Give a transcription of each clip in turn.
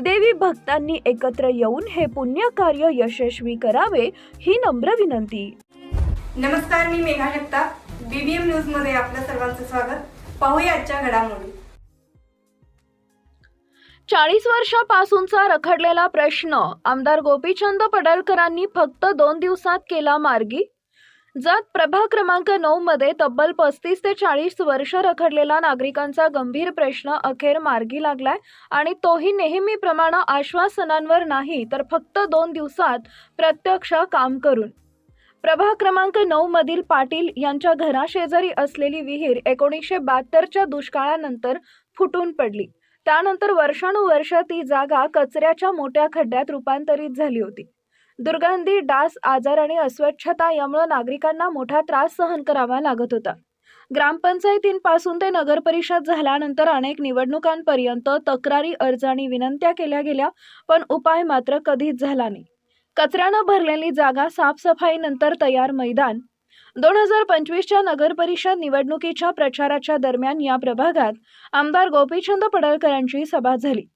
देवी भक्तांनी एकत्र येऊन हे पुण्य कार्य यशस्वी करावे ही नम्र विनंती. नमस्कार मी मेघा जगताप बीबीएम न्यूजमध्ये आपलं सर्वांचं स्वागत. पाहूया आजच्या घडामोडी. चाळीस वर्षापासूनचा रखडलेला प्रश्न. आमदार गोपीचंद पडळकरांनी फक्त दोन दिवसात केला मार्गी. जात प्रभाग क्रमांक नऊ मध्ये तब्बल पस्तीस ते चाळीस वर्ष रखडलेला नागरिकांचा गंभीर प्रश्न अखेर मार्गी लागलाय आणि तोही नेहमीप्रमाणे आश्वासनांवर नाही तर फक्त दोन दिवसात प्रत्यक्ष काम करून. प्रभाग क्रमांक नऊ मधील पाटील यांच्या घराशेजारी असलेली विहीर एकोणीसशे बहात्तरच्या दुष्काळानंतर फुटून पडली. त्यानंतर वर्षानुवर्ष ती जागा कचऱ्याच्या मोठ्या खड्ड्यात रूपांतरित झाली होती. दुर्गंधी डास आजार आणि अस्वच्छता यामुळे नागरिकांना मोठा त्रास सहन करावा लागत होता. ग्रामपंचायतींपासून ते नगर परिषद झाल्यानंतर अनेक निवडणुकांपर्यंत तक्रारी अर्ज आणि विनंत्या केल्या गेल्या पण उपाय मात्र कधीच झाला नाही. कचऱ्यानं भरलेली जागा साफसफाईनंतर तयार मैदान. दोन हजार पंचवीसच्या नगर परिषद निवडणुकीच्या प्रचाराच्या दरम्यान या प्रभागात आमदार गोपीचंद पडळकरांची सभा झाली.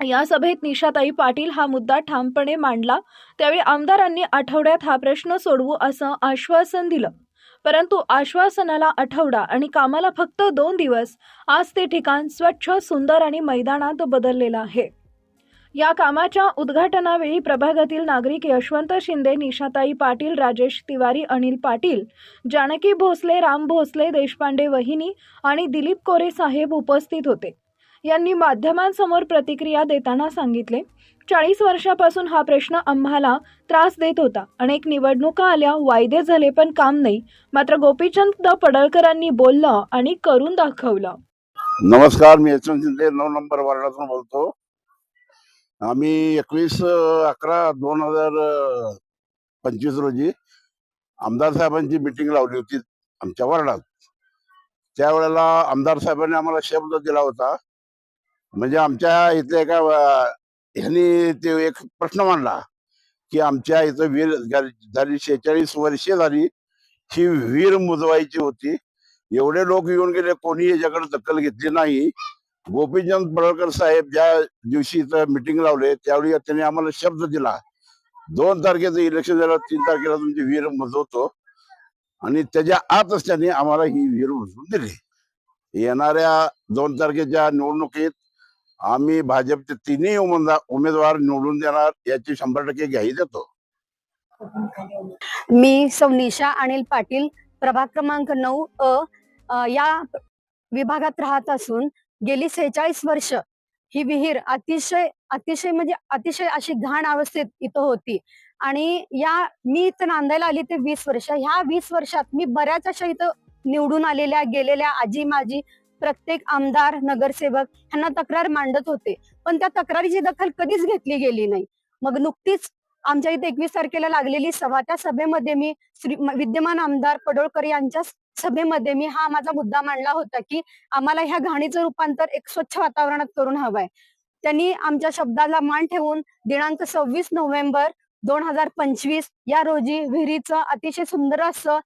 या सभेत निशाताई पाटील हा मुद्दा ठामपणे मांडला. त्यावेळी आमदारांनी आठवड्यात हा प्रश्न सोडवू असं आश्वासन दिलं. परंतु आश्वासनाला आठवडा आणि कामाला फक्त दोन दिवस आज ते ठिकाण स्वच्छ सुंदर आणि मैदानात बदललेलं आहे. या कामाच्या उद्घाटनावेळी प्रभागातील नागरिक यशवंत शिंदे निशाताई पाटील राजेश तिवारी अनिल पाटील जानकी भोसले राम भोसले देशपांडे वहिनी आणि दिलीप कोरे साहेब उपस्थित होते. यांनी माध्यमांसमोर प्रतिक्रिया देताना सांगितले चाळीस वर्षापासून हा प्रश्न आम्हाला त्रास देत होता. अनेक निवडणुका आल्या वायदे झाले पण काम नाही. मात्र गोपीचंद पडळकरांनी बोललं आणि करून दाखवलं. नमस्कार मी यशवंत शिंदे नऊ नंबर वार्डातून बोलतो. आम्ही एकवीस अकरा दोन हजार पंचवीस रोजी आमदार साहेबांची मिटिंग लावली होती आमच्या वार्डात. त्यावेळेला आमदार साहेबांनी आम्हाला शब्द दिला होता म्हणजे आमच्या इथल्या एका ह्यांनी ते एक प्रश्न मांडला की आमच्या इथं वीर झाली- शेहेचाळीस वर्षे झाली ही वीर मुजवायची होती. एवढे लोक येऊन गेले कोणी याच्याकडे दखल घेतली नाही. गोपीचंद पडळकर साहेब ज्या दिवशी इथं मिटिंग लावले त्यावेळी त्यांनी आम्हाला शब्द दिला. दोन तारखेचं इलेक्शन झालं तीन तारखेला तुमची वीर मुजवतो. आणि त्याच्या आतच त्यांनी आम्हाला ही वीर मुजवून दिली. येणाऱ्या दोन तारखेच्या निवडणुकीत आम्ही भाजपचे तिन्ही उमेदवार उमेदवार निवडून देणार याची शंभर टक्के घ्याही देतो. मी सौनिशा अनिल पाटील प्रभाग क्रमांक नऊ अ अ, या विभागात राहत असून गेली सेहेचाळीस वर्ष ही विहीर अतिशय अतिशय म्हणजे अतिशय अशी घाण अवस्थेत इथं होती. आणि या मी इथं नांदायला आली ते वीस वर्ष. ह्या वीस वर्षात मी बऱ्याच अशा इथं निवडून आलेल्या गेलेल्या आजी माजी प्रत्येक आमदार नगरसेवक ह्यांना तक्रार मांडत होते. पण त्या तक्रारीची दखल कधीच घेतली गेली नाही. मग नुकतीच आमच्या इथे एकवीस तारखेला लागलेली सभा त्या सभेमध्ये मी श्री विद्यमान आमदार पडोळकर यांच्या सभेमध्ये मी हा माझा मुद्दा मांडला होता की आम्हाला ह्या घाणीचं रूपांतर एक स्वच्छ वातावरणात करून हवंय. त्यांनी आमच्या शब्दाला मान ठेवून दिनांक सव्वीस नोव्हेंबर दोन हजार पंचवीस या रोजी विहिरीचं अतिशय सुंदर असं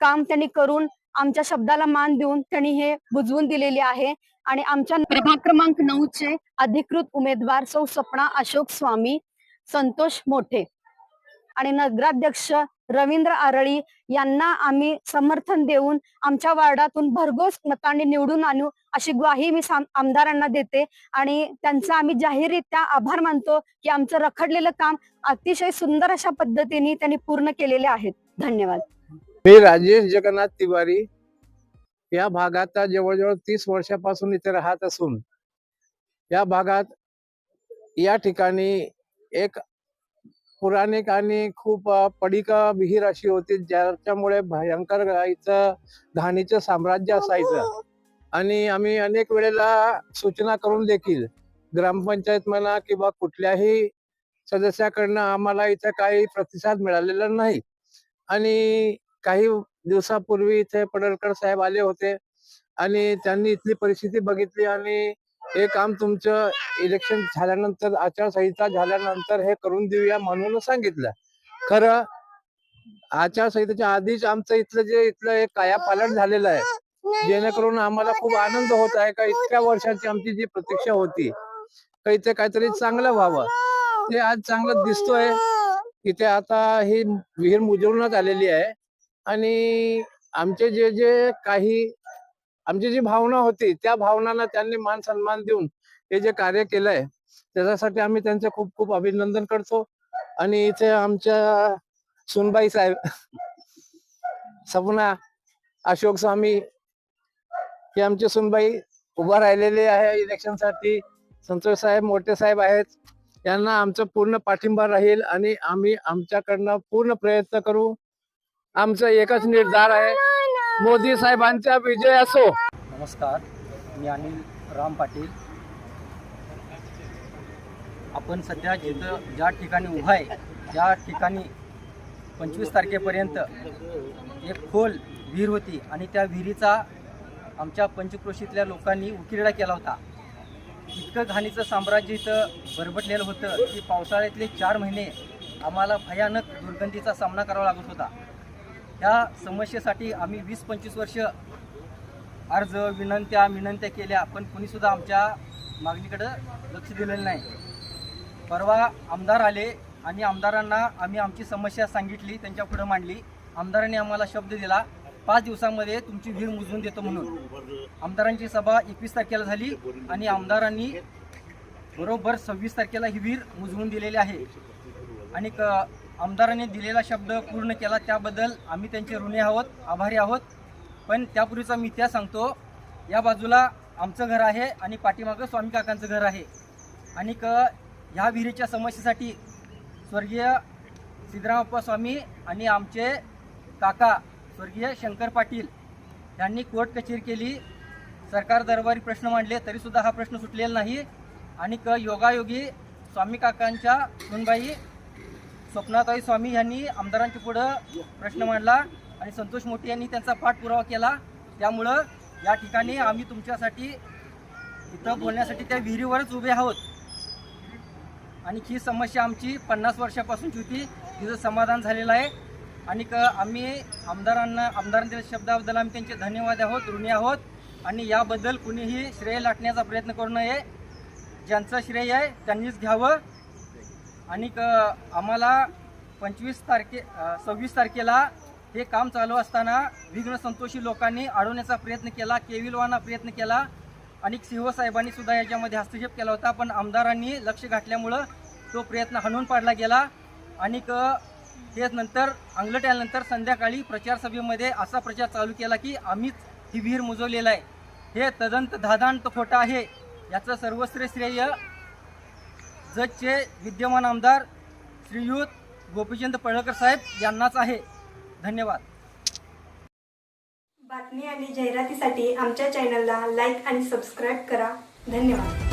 काम त्यांनी करून आमच्या शब्दाला मान देऊन त्यांनी हे बुजवून दिलेले आहे. आणि आमच्या प्रभाग क्रमांक नऊचे अधिकृत उमेदवार सौ सपना अशोक स्वामी संतोष मोठे. आणि नगराध्यक्ष रवींद्र आरळी यांना आम्ही समर्थन देऊन आमच्या वार्डातून भरघोस मतांनी निवडून आणू अशी ग्वाही मी साम- आमदारांना देते. आणि त्यांचा आम्ही जाहीररित्या आभार मानतो की आमचं रखडलेलं काम अतिशय सुंदर अशा पद्धतीने त्यांनी पूर्ण केलेले आहेत. धन्यवाद. मी राजेश जगन्नाथ तिवारी या भागात जवळजवळ तीस वर्षापासून इथे राहत असून या भागात या ठिकाणी एक पुराणिक आणि खूप पडिका विहीर अशी होती ज्याच्यामुळे भयंकर इथं घाणीचं साम्राज्य असायचं. आणि आम्ही अनेक वेळेला सूचना करून देखील ग्रामपंचायत म्हणा किंवा कुठल्याही सदस्याकडनं आम्हाला इथं काही प्रतिसाद मिळालेला नाही. आणि काही दिवसापूर्वी इथे पडळकर साहेब आले होते आणि त्यांनी इथली परिस्थिती बघितली आणि हे काम तुमचं इलेक्शन झाल्यानंतर आचारसंहिता झाल्यानंतर हे करून देऊया म्हणून सांगितलं. खरं आचारसंहितेच्या आधीच आमचं इथलं जे इथलं एक कायापालट झालेलं आहे. जेणेकरून आम्हाला खूप आनंद होत आहे का इतक्या वर्षाची आमची जी प्रतीक्षा होती का इथे काहीतरी चांगलं व्हावं. ते आज चांगलं दिसतोय. इथे आता ही विहीर मुजवण्यात आलेली आहे. आणि आमचे जे जे काही आमची जी भावना होती त्या भावनांना त्यांनी मान सन्मान देऊन हे जे कार्य केलंय त्याच्यासाठी आम्ही त्यांचे खूप खूप अभिनंदन करतो. आणि इथे आमच्या सुनबाई साहेब सपना अशोक स्वामी हे आमचे सुनबाई उभा राहिलेले आहे इलेक्शनसाठी. संतोष साहेब मोठे साहेब आहेत. यांना आमचं पूर्ण पाठिंबा राहील आणि आम्ही आमच्याकडनं पूर्ण प्रयत्न करू. आमचा एकच निर्धार आहे. मोदी साहेबांचा विजय असो. नमस्कार मी अनिल राम पाटील. आपण सध्या जिथं ज्या ठिकाणी उभा आहे त्या ठिकाणी पंचवीस तारखेपर्यंत एक खोल विहीर होती आणि त्या विहिरीचा आमच्या पंचक्रोशीतल्या लोकांनी उकिरडा केला होता. इतकं घाणीचं साम्राज्य इथं बरबटलेलं होतं की पावसाळ्यातले चार महिने आम्हाला भयानक दुर्गंधीचा सामना करावा लागत होता. ह्या समस्येसाठी आम्ही वीस पंचवीस वर्ष अर्ज विनंत्या विनंत्या केल्या पण कुणीसुद्धा आमच्या मागणीकडं लक्ष दिलेलं नाही. परवा आमदार आले आणि आमदारांना आम्ही आमची समस्या सांगितली त्यांच्या पुढं मांडली. आमदारांनी आम्हाला शब्द दिला पाच दिवसामध्ये तुमची विहीर मुजवून देतो म्हणून. आमदारांची सभा एकवीस तारखेला झाली आणि आमदारांनी बरोबर सव्वीस तारखेला ही विहीर मुजवून दिलेली आहे. आणि क आमदारांनी दिलेला शब्द पूर्ण केला त्याबद्दल आम्ही त्यांचे ऋणी आहोत आभारी आहोत. पण त्यापूर्वीचा मी त्या सांगतो या बाजूला आमचं घर आहे आणि पाठीमागं स्वामी काकांचं घर आहे. आणि क ह्या विहिरीच्या समस्येसाठी स्वर्गीय सिद्धरामप्पा स्वामी आणि आमचे काका स्वर्गीय शंकर पाटील यांनी कोर्ट कचेरी केली. सरकार दरबारी प्रश्न मांडले तरीसुद्धा हा प्रश्न सुटलेला नाही. आणि क योगायोगी स्वामी काकांच्या सुनबाई स्वप्नाताई स्वामी यांनी आमदारांच्या पुढं प्रश्न मांडला आणि संतोष मोठी यांनी त्यांचा पाठपुरावा केला. त्यामुळं या ठिकाणी आम्ही तुमच्यासाठी इथं बोलण्यासाठी त्या विहिरीवरच उभे आहोत. आणि ही समस्या आमची पन्नास वर्षापासूनची होती. तिचं समाधान झालेलं आहे. आणि क आम्ही आमदारांना आमदारांच्या शब्दाबद्दल आम्ही त्यांचे धन्यवाद आहोत ऋणी आहोत. आणि याबद्दल कुणीही श्रेय लाटण्याचा प्रयत्न करू नये. ज्यांचं श्रेय आहे त्यांनीच घ्यावं. आणि आम्हाला पंचवीस तारखे सव्वीस तारखेला हे काम चालू असताना विघ्न संतोषी लोकांनी अडवण्याचा प्रयत्न केला केविलवाना प्रयत्न केला. आणि सिंहसाहेबांनी सुद्धा याच्यामध्ये हस्तक्षेप केला होता पण आमदारांनी लक्ष घातल्यामुळं तो प्रयत्न हणून पाडला गेला. आणि तेच नंतर अंगलट्यानंतर संध्याकाळी प्रचारसभेमध्ये असा प्रचार चालू केला की आम्हीच ही विहीर मुजवलेला आहे. हे तदंत धादांत खोटं आहे. याचं सर्वश्रेय श्रेय जतचे विद्यमान आमदार श्रीयुत गोपीचंद पडळकर साहेब यांनाच आहे. धन्यवाद. बातमी आणि जाहिरातीसाठी आमच्या चॅनलला लाईक आणि सबस्क्राईब करा. धन्यवाद.